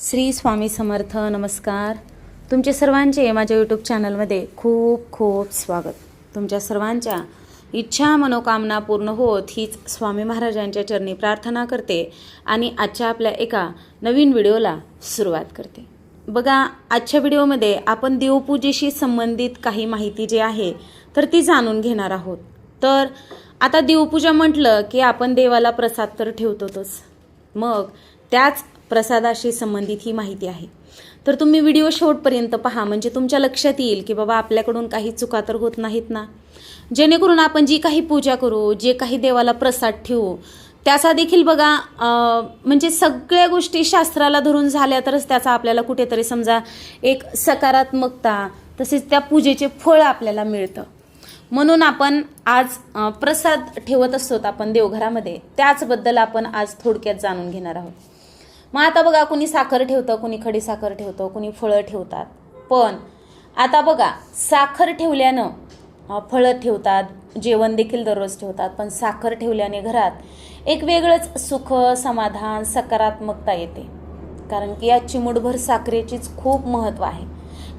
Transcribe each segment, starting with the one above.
श्री स्वामी समर्थ नमस्कार. तुमचे सर्वांचे माझ्या यूट्यूब चॅनलमध्ये खूप खूप स्वागत. तुमच्या सर्वांच्या इच्छा मनोकामना पूर्ण होत हीच स्वामी महाराजांच्या चरणी प्रार्थना करते आणि आजच्या आपल्या एका नवीन व्हिडिओला सुरुवात करते. बघा आजच्या व्हिडिओमध्ये आपण देवपूजेशी संबंधित काही माहिती जी आहे तर ती जाणून घेणार आहोत. तर आता देवपूजा म्हटलं की आपण देवाला प्रसाद तर ठेवतोच मग त्याच प्रसादाशी संबंधित ही माहिती आहे. तर तुम्ही व्हिडिओ शेवटपर्यंत पहा म्हणजे तुमच्या लक्षात येईल की बाबा आपल्याकडून काही चुका तर होत नाहीत ना. जेणेकरून आपण जी काही पूजा करू जे काही देवाला प्रसाद ठेवू त्याचा देखील बघा म्हणजे सगळ्या गोष्टी शास्त्राला धरून झाल्या तरच त्याचा आपल्याला कुठेतरी समजा एक सकारात्मकता तसेच त्या पूजेचे फळ आपल्याला मिळतं. म्हणून आपण आज प्रसाद ठेवत असतो आपण देवघरामध्ये. त्याचबद्दल आपण आज थोडक्यात जाणून घेणार आहोत. मग आता बघा कुणी साखर ठेवतं कुणी खडी साखर ठेवतं कुणी फळं ठेवतात. पण आता बघा साखर ठेवल्यानं फळं ठेवतात जेवण देखील दररोज ठेवतात पण साखर ठेवल्याने घरात एक वेगळंच सुख समाधान सकारात्मकता येते. कारण की या चिमुडभर साखरेचीच खूप महत्त्व आहे.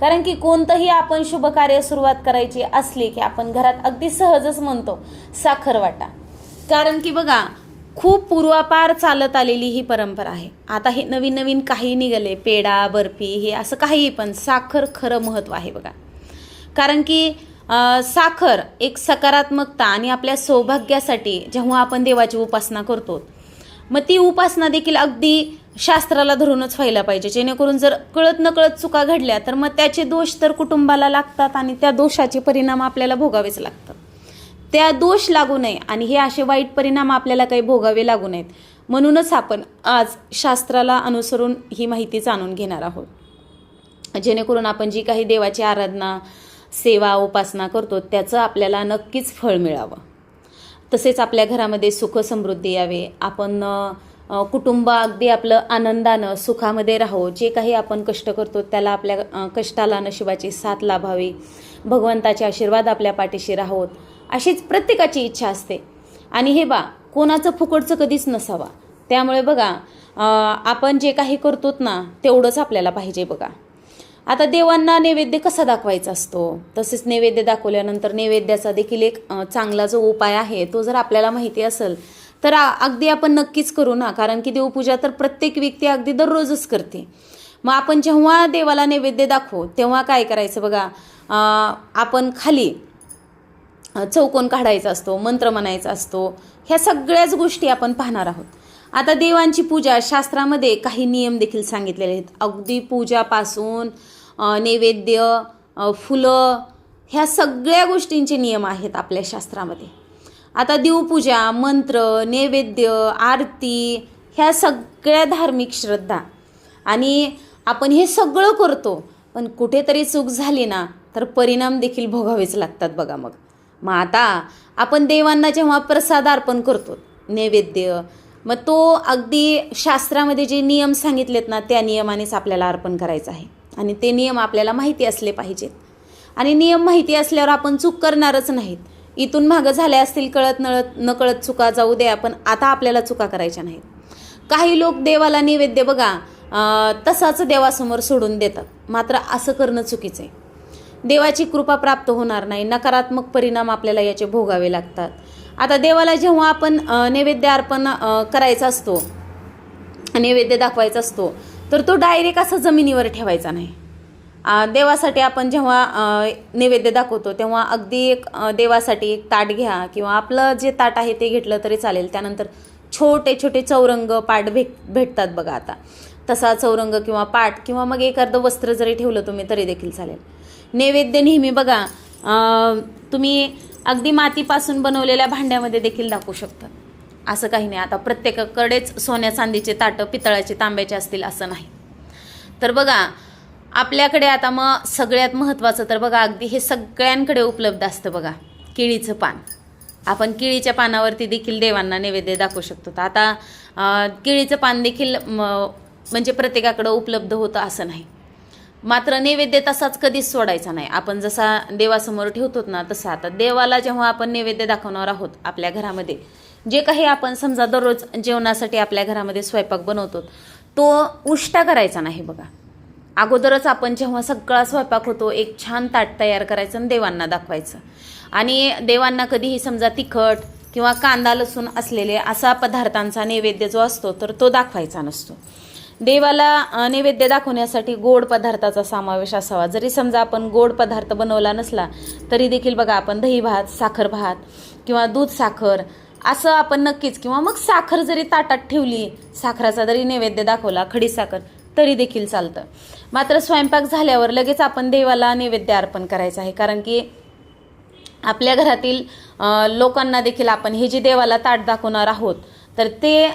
कारण की कोणतंही आपण शुभ कार्य सुरुवात करायची असली की आपण घरात अगदी सहजच म्हणतो साखर वाटा. कारण की बघा खूप पूर्वापार चालत आलेली ही परंपरा आहे. आता हे नवीन नवीन काही निघाले पेढा बर्फी हे असं काही पण साखर खरं महत्त्व आहे बघा. कारण की साखर एक सकारात्मकता आणि आपल्या सौभाग्यासाठी जेव्हा आपण देवाची उपासना करतो मग ती उपासना देखील अगदी शास्त्राला धरूनच व्हायला पाहिजे. जेणेकरून जर कळत नकळत चुका घडल्या तर मग त्याचे दोष तर कुटुंबाला लागतात आणि त्या दोषाचे परिणाम आपल्याला भोगावेच लागतात. त्या दोष लागू नये आणि हे असे वाईट परिणाम आपल्याला काही भोगावे लागू नयेत. म्हणूनच आपण आज शास्त्राला अनुसरून ही माहिती जाणून घेणार आहोत. जेणेकरून आपण जी काही देवाची आराधना सेवा उपासना करतो त्याचं आपल्याला नक्कीच फळ मिळावं. तसेच आपल्या घरामध्ये सुख समृद्धी यावे. आपण कुटुंब अगदी आपलं आनंदानं सुखामध्ये राहो. जे काही आपण कष्ट करतो त्याला आपल्या कष्टाला नशिबाची साथ लाभावी. भगवंताचे आशीर्वाद आपल्या पाठीशी राहोत. अशीच प्रत्येकाची इच्छा असते. आणि हे बा कोणाचं फुकटचं कधीच नसावा. त्यामुळे बघा आपण जे काही करतोत ना तेवढंच आपल्याला पाहिजे बघा. आता देवांना नैवेद्य कसा दाखवायचा असतो? तसेच नैवेद्य दाखवल्यानंतर नैवेद्याचा देखील एक चांगला जो उपाय आहे तो जर आपल्याला माहिती असेल तर अगदी आपण नक्कीच करू ना. कारण की देवपूजा तर प्रत्येक व्यक्ती अगदी दररोजच करते. मग आपण जेव्हा देवाला नैवेद्य दाखवू तेव्हा काय करायचं बघा? आपण खाली चौकोन काढायचा असतो मंत्र म्हणायचा असतो ह्या सगळ्याच गोष्टी आपण पाहणार आहोत. आता देवांची पूजा शास्त्रामध्ये काही नियम देखील सांगितलेले आहेत. अगदी पूजापासून नैवेद्य फुलं ह्या सगळ्या गोष्टींचे नियम आहेत आपल्या शास्त्रामध्ये. आता देवपूजा मंत्र नैवेद्य आरती ह्या सगळ्या धार्मिक श्रद्धा. आणि आपण हे सगळं करतो पण कुठेतरी चूक झाली ना तर परिणाम देखील भोगावेच लागतात बघा मग. मग आता आपण देवांना जेव्हा प्रसाद अर्पण करतो नैवेद्य मग तो अगदी शास्त्रामध्ये जे नियम सांगितलेत ना त्या नियमानेच आपल्याला अर्पण करायचं आहे. आणि ते नियम आपल्याला माहिती असले पाहिजेत. आणि नियम माहिती असल्यावर आपण चूक करणारच नाहीत. इथून मागं झाल्या असतील कळत नळत नकळत चुका जाऊ द्या पण आता आपल्याला चुका करायच्या नाहीत. काही लोक देवाला नैवेद्य बघा तसाच देवासमोर सोडून देतात. मात्र असं करणं चुकीचं आहे. देवाची कृपा प्राप्त होणार नाही. नकारात्मक परिणाम आपल्याला याचे भोगावे लागतात. आता देवाला जेव्हा आपण नैवेद्य अर्पण करायचा असतो नैवेद्य दाखवायचा असतो तर तो डायरेक्ट असा जमिनीवर ठेवायचा नाही. देवासाठी आपण जेव्हा नैवेद्य दाखवतो तेव्हा अगदी एक देवासाठी एक ताट घ्या किंवा आपलं जे ताट आहे ते घेतलं तरी चालेल. त्यानंतर छोटे छोटे चौरंग पाट भेट भेटतात बघा आता. तसा चौरंग किंवा पाट किंवा मग एखादं वस्त्र जरी ठेवलं तुम्ही तरी देखील चालेल. नैवेद्य नेहमी बघा. तुम्ही अगदी मातीपासून बनवलेल्या भांड्यामध्ये देखील दाखवू शकता. असं काही नाही. आता प्रत्येकाकडेच सोन्या चांदीचे ताटं पितळाचे तांब्याचे असतील असं नाही. तर बघा आपल्याकडे आता मग सगळ्यात महत्त्वाचं तर बघा अगदी हे सगळ्यांकडे उपलब्ध असतं बघा केळीचं पान. आपण केळीच्या पानावरती देखील देवांना नैवेद्य दाखवू शकतो. तर आता केळीचं पान देखील म्हणजे प्रत्येकाकडं उपलब्ध होतं असं नाही. मात्र नैवेद्य तसाच कधीच सोडायचा नाही. आपण जसा देवासमोर ठेवतो ना तसा आता देवाला जेव्हा आपण नैवेद्य दाखवणार आहोत आपल्या घरामध्ये जे काही आपण समजा दररोज जेवणासाठी आपल्या घरामध्ये स्वयंपाक बनवतो तो उष्टा करायचा नाही बघा. अगोदरच आपण जेव्हा सगळा स्वयंपाक होतो एक छान ताट तयार करायचं आणि देवांना दाखवायचं. आणि देवांना कधीही समजा तिखट किंवा कांदा लसूण असलेले असा पदार्थांचा नैवेद्य जो असतो तर तो दाखवायचा नसतो. देवाला नैवेद्य दाखवण्यासाठी गोड पदार्थाचा समावेश असावा. जरी समजा आपण गोड पदार्थ बनवला नसला तरी देखील बघा आपण दही भात साखर भात किंवा दूध साखर असं आपण नक्कीच किंवा मग साखर जरी ताटात ठेवली साखराचा जरी नैवेद्य दाखवला खडी साखर तरी देखील चालतं. मात्र स्वयंपाक झाल्यावर लगेच आपण देवाला नैवेद्य अर्पण करायचं आहे. कारण की आपल्या घरातील लोकांना देखील आपण हे जे देवाला ताट दाखवणार आहोत तर ते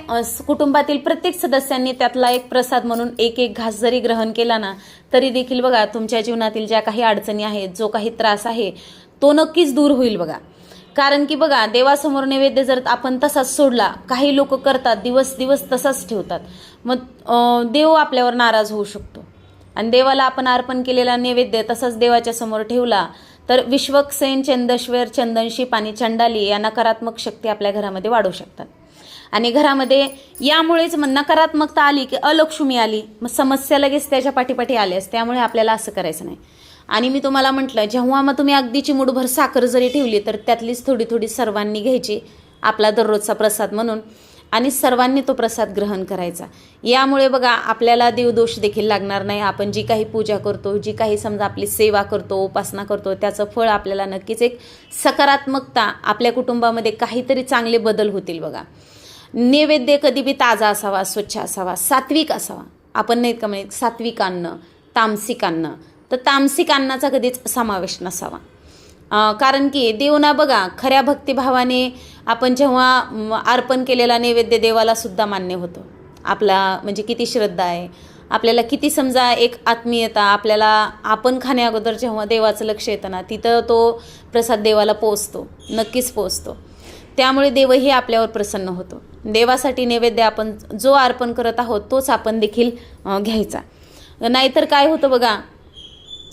कुटुंबातील प्रत्येक सदस्यांनी त्यातला एक प्रसाद म्हणून एक एक घास जरी ग्रहण केला ना तरी देखील बघा तुमच्या जीवनातील ज्या काही अडचणी आहेत जो काही त्रास आहे तो नक्कीच दूर होईल बघा. कारण की बघा देवासमोर नैवेद्य जर आपण तसाच सोडला काही लोक करतात दिवस दिवस तसाच ठेवतात. मग देव आपल्यावर नाराज होऊ शकतो. आणि देवाला आपण अर्पण केलेला नैवेद्य तसाच देवाच्या समोर ठेवला तर विश्वक्सेन चंदश्वर चंदनशीप आणि चंडाली या नकारात्मक शक्ती आपल्या घरामध्ये वाढू शकतात. आणि घरामध्ये यामुळेच मग नकारात्मकता आली की अलक्ष्मी आली. मग समस्या लगेच त्याच्या पाठीपाठी आल्यास त्यामुळे आपल्याला असं करायचं नाही. आणि मी तुम्हाला म्हटलं जेव्हा मग तुम्ही अगदी चिमुडभर साखर जरी ठेवली तर त्यातलीच थोडी थोडी सर्वांनी घ्यायची आपला दररोजचा प्रसाद म्हणून. आणि सर्वांनी तो प्रसाद ग्रहण करायचा. यामुळे बघा आपल्याला देवदोष देखील लागणार नाही. आपण जी काही पूजा करतो जी काही समजा आपली सेवा करतो उपासना करतो त्याचं फळ आपल्याला नक्कीच एक सकारात्मकता आपल्या कुटुंबामध्ये काहीतरी चांगले बदल होतील बघा. नैवेद्य कधी बी ताजा असावा स्वच्छ असावा सात्विक असावा. आपण नाहीत का म्हणजे सात्विक अन्न तामसिक अन्न. तर तामसिक अन्नाचा कधीच समावेश नसावा. कारण की देवना बघा खऱ्या भक्तिभावाने आपण जेव्हा अर्पण केलेला नैवेद्य देवाला सुद्धा मान्य होतो. आपला म्हणजे किती श्रद्धा आहे. आपल्याला किती समजा एक आत्मीयता आपल्याला आपण खाण्याअगोदर जेव्हा देवाचं लक्ष येतं ना तिथं तो प्रसाद देवाला पोचतो नक्कीच पोचतो त्यामुळे देवही आपल्यावर प्रसन्न होतो. देवासाठी नैवेद्य आपण जो अर्पण करत आहोत तोच आपण देखील घ्यायचा. नाहीतर काय होतं बघा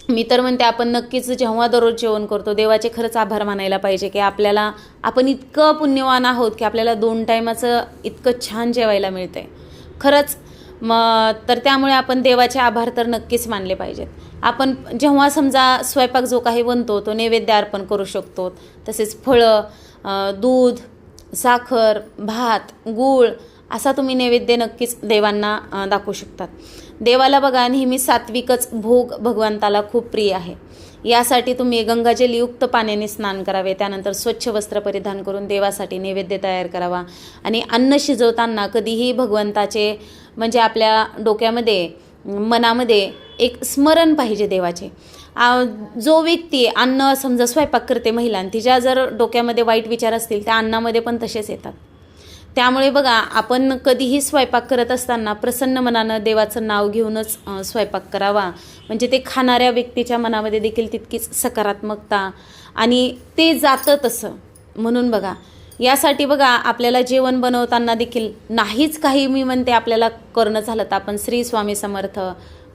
मी तर म्हणते आपण नक्कीच जेव्हा दररोज जेवण करतो देवाचे खरंच आभार मानायला पाहिजे की आपल्याला आपण इतकं पुण्यवान आहोत की आपल्याला दोन टायमाचं इतकं छान जेवायला मिळतं आहे खरंच मग तर त्यामुळे आपण देवाचे आभार तर नक्कीच मानले पाहिजेत. आपण जेव्हा समजा स्वयंपाक जो काही बनतो तो नैवेद्य अर्पण करू शकतो. तसेच फळं दूध साखर भात गूळ असा तुम्ही नैवेद्य नक्कीच देवांना दाखवू शकतात. देवाला बघा नेहमी सात्विकच भोग भगवंताला खूप प्रिय आहे. यासाठी तुम्ही गंगाजलयुक्त पाण्याने स्नान करावे त्यानंतर स्वच्छ वस्त्र परिधान करून देवासाठी नैवेद्य तयार करावा. आणि अन्न शिजवताना कधीही भगवंताचे म्हणजे आपल्या डोक्यामध्ये मनामध्ये एक स्मरण पाहिजे देवाचे. जो व्यक्ती अन्न समजा स्वयंपाक करते महिला तिच्या जर डोक्यामध्ये वाईट विचार असतील त्या अन्नामध्ये पण तसेच येतात. त्यामुळे बघा आपण कधीही स्वयंपाक करत असताना प्रसन्न मनानं देवाचं नाव घेऊनच स्वयंपाक करावा. म्हणजे ते खाणाऱ्या व्यक्तीच्या मनामध्ये देखील तितकीच सकारात्मकता आणि ते जातं तसं. म्हणून बघा यासाठी बघा आपल्याला जेवण बनवताना देखील नाहीच काही मी म्हणते आपल्याला करणं झालं तर आपण श्री स्वामी समर्थ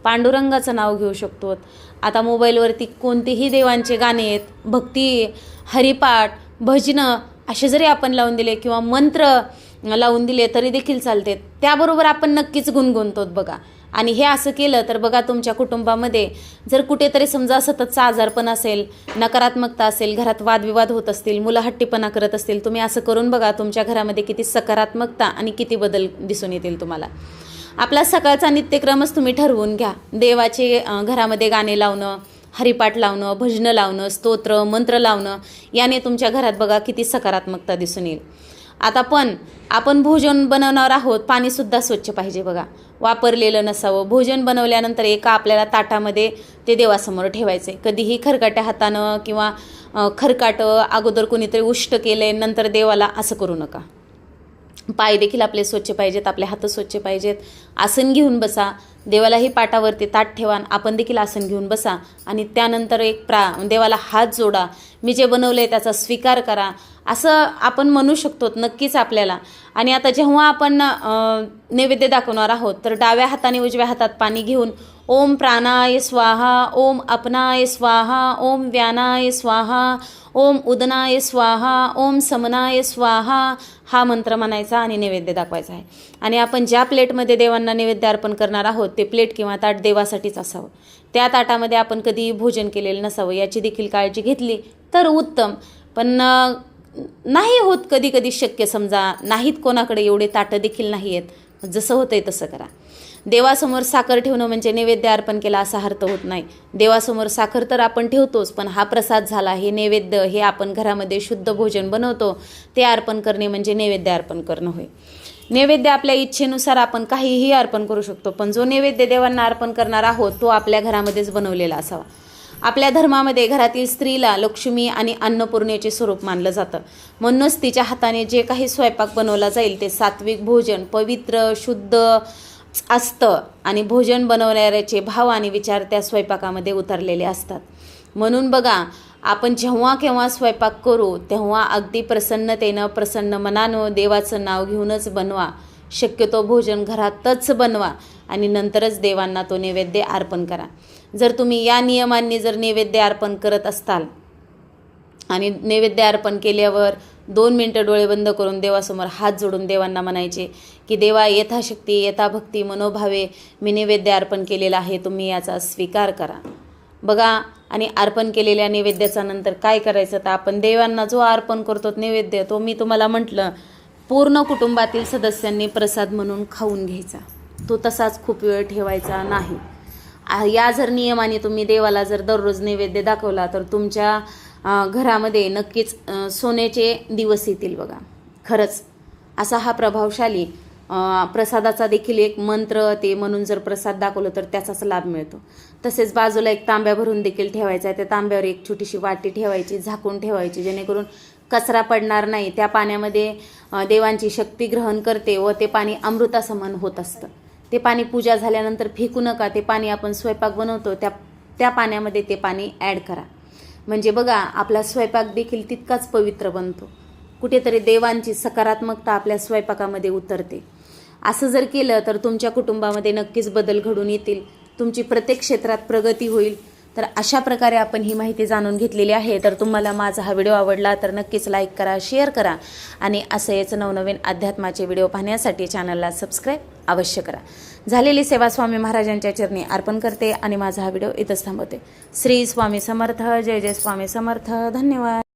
पांडुरंगाचं नाव घेऊ शकतो. आता मोबाईलवरती कोणतेही देवांचे गाणे आहेत भक्ती हरिपाठ भजनं असे जरी आपण लावून दिले किंवा मंत्र लावून दिले तरी देखील चालते. त्याबरोबर आपण नक्कीच गुणगुणतो बघा. आणि हे असं केलं तर बघा तुमच्या कुटुंबामध्ये जर कुठेतरी समजा सततचा आजारपण असेल नकारात्मकता असेल घरात वादविवाद होत असतील मुलं हट्टीपणा करत असतील तुम्ही असं करून बघा तुमच्या घरामध्ये किती सकारात्मकता आणि किती बदल दिसून येतील तुम्हाला. आपला सकाळचा नित्यक्रमच तुम्ही ठरवून घ्या. देवाचे घरामध्ये गाणे लावणं हरिपाठ लावणं भजनं लावणं स्तोत्र मंत्र लावणं याने तुमच्या घरात बघा किती सकारात्मकता दिसून येईल. आता पण आपण भोजन बनवणार आहोत पाणीसुद्धा स्वच्छ पाहिजे बघा. वापरलेलं नसावं. भोजन बनवल्यानंतर एका आपल्याला ताटामध्ये ते देवासमोर ठेवायचं आहे कधीही खरकाट्या हातानं किंवा खरकाटं अगोदर कोणीतरी उष्ट केले नंतर देवाला असं करू नका. पाय देखील आपले स्वच्छ पाहिजेत आपले हात स्वच्छ पाहिजेत. आसन घेऊन बसा. देवालाही पाटावरती ताट ठेवा आपण देखील आसन घेऊन बसा. आणि त्यानंतर एक प्रा देवाला हात जोडा. मी जे बनवलं आहे त्याचा स्वीकार करा. असं आपण म्हणू शकतो नक्कीच आपल्याला. आणि आता जेव्हा आपण नैवेद्य दाखवणार आहोत तर डाव्या हाताने उजव्या हातात पाणी घेऊन ओम प्राणाय स्वाहा ओम अपनाय स्वाहा ओम व्यानाय स्वाहा ओम उदनाय स्वाहा ओम समनाय स्वाहा हा मंत्र म्हणायचा आणि नैवेद्य दाखवायचा आहे. आणि आपण ज्या प्लेटमध्ये देवांना नैवेद्य अर्पण करणार आहोत ते प्लेट किंवा ताट देवासाठीच असावं. त्या ताटामध्ये आपण कधीही भोजन केलेलं नसावं याची देखील काळजी घेतली तर उत्तम. पण नाही होत कधी कधी शक्य समजा नाहीत कोणाकडे एवढे ताटं देखील नाही आहेत. जसं होतंय तसं करा. देवासमोर साखर ठेवणं म्हणजे नैवेद्य अर्पण केला असा अर्थ होत नाही. देवासमोर साखर तर आपण ठेवतोच पण हा प्रसाद झाला हे नैवेद्य हे आपण घरामध्ये शुद्ध भोजन बनवतो ते अर्पण करणे म्हणजे नैवेद्य अर्पण करणं होय. नैवेद्य आपल्या इच्छेनुसार आपण काहीही अर्पण करू शकतो पण जो नैवेद्य देवांना अर्पण करणार आहोत तो आपल्या घरामध्येच बनवलेला असावा. आपल्या धर्मामध्ये घरातील स्त्रीला लक्ष्मी आणि अन्नपूर्णेचे स्वरूप मानलं जातं. म्हणूनच तिच्या हाताने जे काही स्वयंपाक बनवला जाईल ते सात्विक भोजन पवित्र शुद्ध असतं आणि भोजन बनवणाऱ्याचे भाव आणि विचार त्या स्वयंपाकामध्ये उतरलेले असतात. म्हणून बघा आपण जेव्हा केव्हा स्वयंपाक करू तेव्हा अगदी प्रसन्नतेनं प्रसन्न मनानं देवाचं नाव घेऊनच बनवा. शक्यतो भोजन घरातच बनवा आणि नंतरच देवांना तो नैवेद्य अर्पण करा. जर तुम्ही या नियमांनी जर नैवेद्य अर्पण करत असताल आणि नैवेद्य अर्पण केल्यावर दोन मिनटं डोळे बंद करून देवासमोर हात जोडून देवांना म्हणायचे की देवा यथाशक्ती यथाभक्ती मनोभावे मी नैवेद्य अर्पण केलेला आहे तुम्ही याचा स्वीकार करा. बघा आणि अर्पण केलेल्या नैवेद्याचा नंतर काय करायचं? तर आपण देवांना जो अर्पण करतो नैवेद्य तो मी तुम्हाला म्हटलं पूर्ण कुटुंबातील सदस्यांनी प्रसाद म्हणून खाऊन घ्यायचा. तो तसाच खूप वेळ ठेवायचा नाही. या जर नियमाने तुम्ही देवाला जर दररोज नैवेद्य दाखवला तर तुमच्या घरामध्ये नक्कीच सोन्याचे दिवस येतील बघा. खरंच असा हा प्रभावशाली प्रसादाचा देखील एक मंत्र ते म्हणून जर प्रसाद दाखवलं तर त्याचाच लाभ मिळतो. तसेच बाजूला एक तांब्या भरून देखील ठेवायचा आहे. त्या तांब्यावर एक छोटीशी वाटी ठेवायची झाकून ठेवायची जेणेकरून कचरा पडणार नाही. त्या पाण्यामध्ये देवांची शक्ती ग्रहण करते व ते पाणी अमृतासमान होत असतं. ते पाणी पूजा झाल्यानंतर फेकू नका. ते पाणी आपण स्वयंपाक बनवतो त्या त्या पाण्यामध्ये ते पाणी ॲड करा. म्हणजे बघा आपला स्वयंपाक देखील तितकाच पवित्र बनतो. कुठेतरी देवांची सकारात्मकता आपल्या स्वयंपाकामध्ये उतरते. असं जर केलं तर तुमच्या कुटुंबामध्ये नक्कीच बदल घडून येतील. तुमची प्रत्येक क्षेत्रात प्रगती होईल. तर अशा प्रकारे आपण ही माहिती जाणून घेतलेली आहे. तर तुम्हाला माझा हा व्हिडिओ आवडला तर नक्कीच लाईक करा शेअर करा आणि असेच नवनवीन अध्यात्माचे व्हिडिओ पाहण्यासाठी चॅनलला सबस्क्राईब अवश्य करा. झालेली सेवा स्वामी महाराजांच्या चरणी अर्पण करते आणि माझा हा व्हिडिओ इथंच थांबवते. श्री स्वामी समर्थ जय जय स्वामी समर्थ. धन्यवाद.